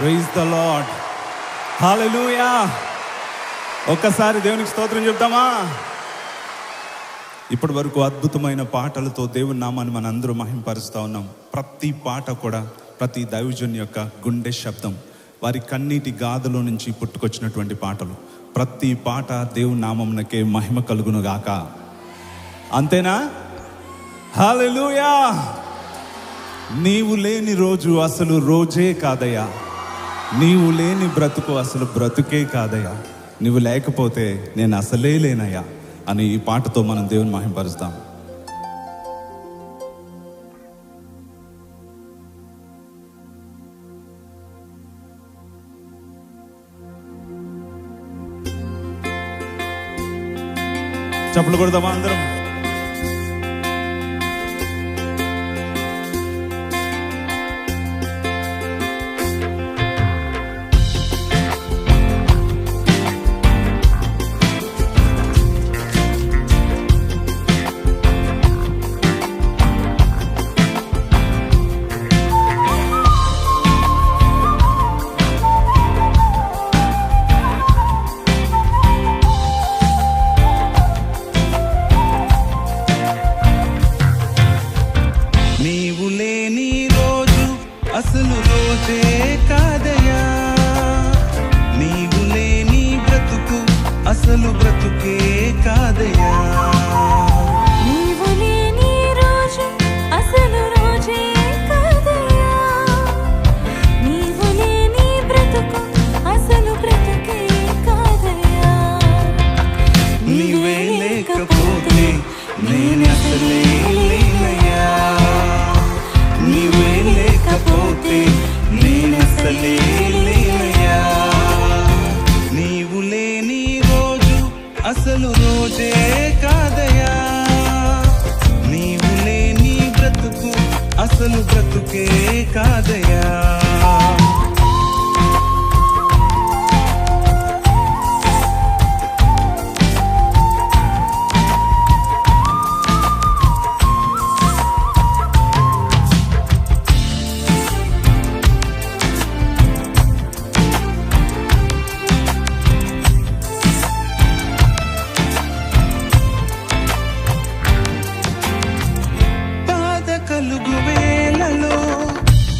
Praise the lord హాలూయా ఒక్కసారి దేవునికి స్తోత్రం చెప్తామా ఇప్పటి వరకు అద్భుతమైన పాటలతో దేవుని నామాన్ని మన అందరూ మహింపరుస్తూ ఉన్నాం. ప్రతి పాట కూడా ప్రతి దైవజన్ యొక్క గుండె శబ్దం వారి కన్నీటి గాథలో నుంచి పుట్టుకొచ్చినటువంటి పాటలు. ప్రతి పాట దేవుని నామంనకే మహిమ కలుగును గాక. అంతేనా? హాలూయా నీవు లేని రోజు అసలు రోజే కాదయ్యా. నీవు లేని బ్రతుకు అసలు బ్రతుకే కాదయ్యా. నువ్వు లేకపోతే నేను అసలే లేనయ్యా అని ఈ పాటతో మనం దేవుని మహింపరుస్తాం. చెప్పులు కొడదామా అందరం?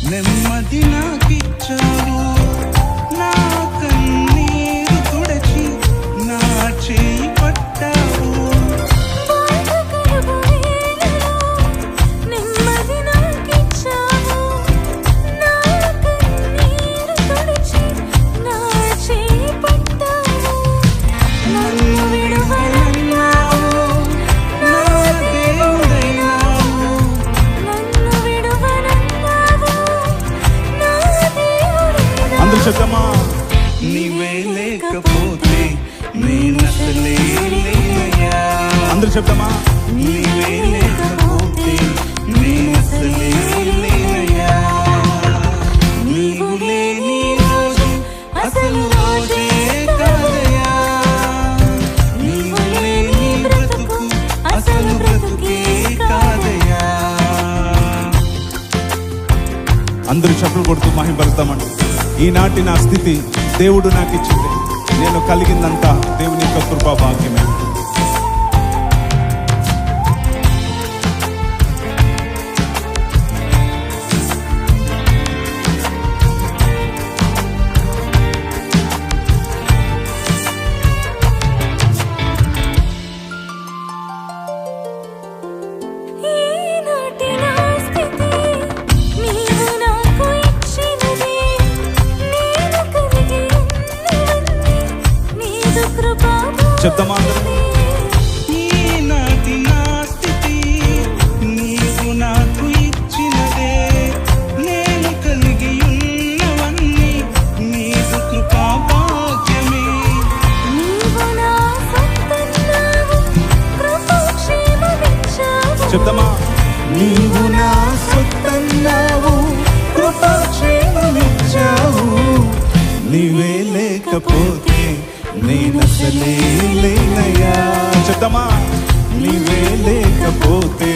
నెమ్మది నాకిచ్చావు అందరూ చెప్తామా? అందరూ చెప్పులు కొడుతూ మహింపరుస్తామండి. ఈనాటి నా స్థితి దేవుడు నాకు ఇచ్చింది నేను కలిగిందంతా దేవుని యొక్క కృపా భాగ్యమే. కృపాక్షేమమిచ్చావు. చెప్తామా నీవు నా సొత్తన్నావు కృపాక్షేమమిచ్చావు. నీవే లేకపోతే నేనసలే లేనయ్యా చెప్తామా? నీవే లేకపోతే